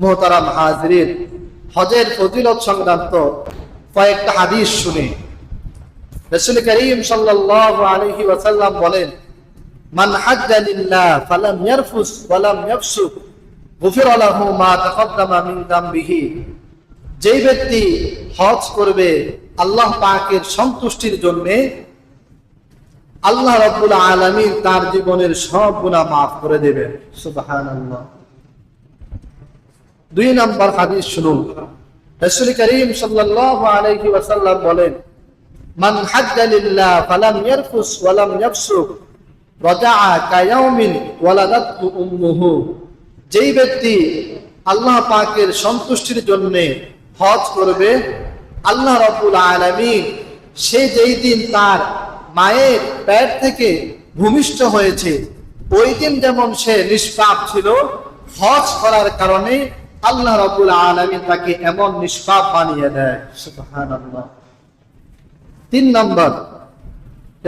মোহতারাম হাজরিন, হজের ফজিলত সংক্রান্ত কয়েকটা হাদিস শুনে। রসুল করিম ওয়াসাল্লাম বলেন, মান ফালাম ইয়ারফুস ওয়ালাম গুফির লাহু মা মিন দামবিহি। যেই ব্যক্তি হজ করবে, আল্লাহ পাকের সন্তুষ্টির জন্য আল্লাহ রাব্বুল আলামিন তার জীবনের সব গুনাহ মাফ করে দেবেন। সুবহানাল্লাহ। দুই নম্বর হাদিস শুনুন। রাসূল করিম সাল্লাল্লাহু আলাইহি ওয়াসাল্লাম বলেন, মান হাজ্জা লিল্লাহ ফালাম ইয়ারফুস ওয়ালাম ইয়াফসুক, রাজাআ কায়াউমিন ওয়ালাদাতহু উম্মুহু। যেই ব্যক্তি আল্লাহ পাকের সন্তুষ্টির জন্য হজ করবে, আল্লাহ রাব্বুল আলামিন সে যেই দিন তার মায়ের পেট থেকে ভূমিষ্ঠ হয়েছে, ওই দিন যেমন সে নিষ্পাপ ছিল, হজ করার কারণে আল্লাহ রাবুল আলামিন তাকে এমন নিষ্পাপ বানিয়ে দেয়। তিন নম্বর,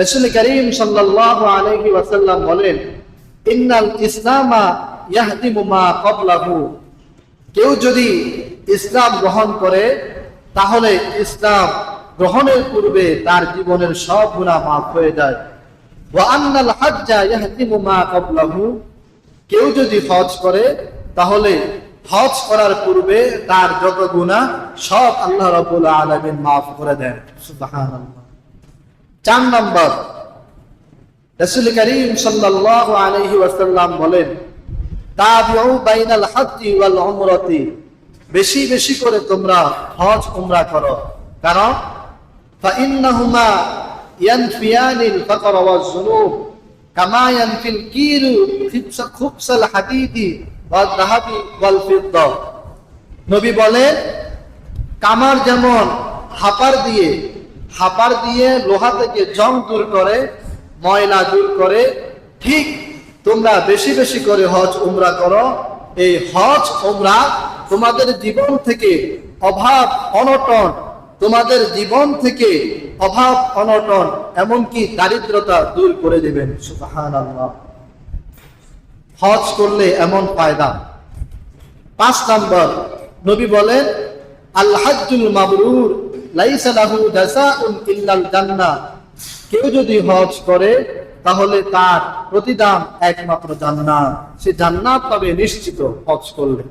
রসুল করিম সাল্লাল্লাহু আলাইহি ওয়াসাল্লাম বলেন, ইন্নাল ইসলামা ইয়াহদিমু মা ক্বাবলাহু। কেউ যদি ইসলাম গ্রহণ করে, তাহলে ইসলাম গ্রহণের পূর্বে তার জীবনের সব গুনাহ মাফ হয়ে যায়। ওয়া আন্নাল হাজ্জা ইয়াহদিমু মা ক্বাবলাহু। কেউ যদি হজ করে, তাহলে হজ করার পূর্বে তার যত গুণা সব আল্লাহ রাব্বুল আলামিন মাফ করে দেন। চার নম্বর, রাসূল করিম সাল্লাল্লাহু আলাইহি ওয়াসাল্লাম বলেন বাইনাল হাজ্জি ওয়াল উমরাতি। বেশি বেশি করে তোমরা হজ উমরা করো। কারণ, ফাইন্নাহুমা ইয়ানফিয়ানিল ফাকর ওয়াজ যুনুব কামা ইয়ানফিল কিরু খিবসা নবী বলেন, কামার যেমন হাপার দিয়ে হাপার দিয়ে লোহা থেকে জং দূর করে, ময়লা দূর করে, ঠিক তোমরা বেশি বেশি করে হজ উমরা করো। এই হজ উমরা তোমাদের জীবন থেকে অভাব অনটন, তোমাদের জীবন থেকে অভাব অনটন, এমনকি দারিদ্রতা দূর করে দেবেন। সুবহানাল্লাহ। হজ করলে এমন ফায়দা। পাঁচ নম্বর, নবী বলেন, আল হাজ্জুল মাবরুর, লাইসা লাহু জাযাউন ইল্লাল জান্নাহ। কেউ যদি হজ করে, তাহলে তার প্রতিদান একমাত্র জান্নাত। সে জান্নাত পাবে নিশ্চিত হজ করলে।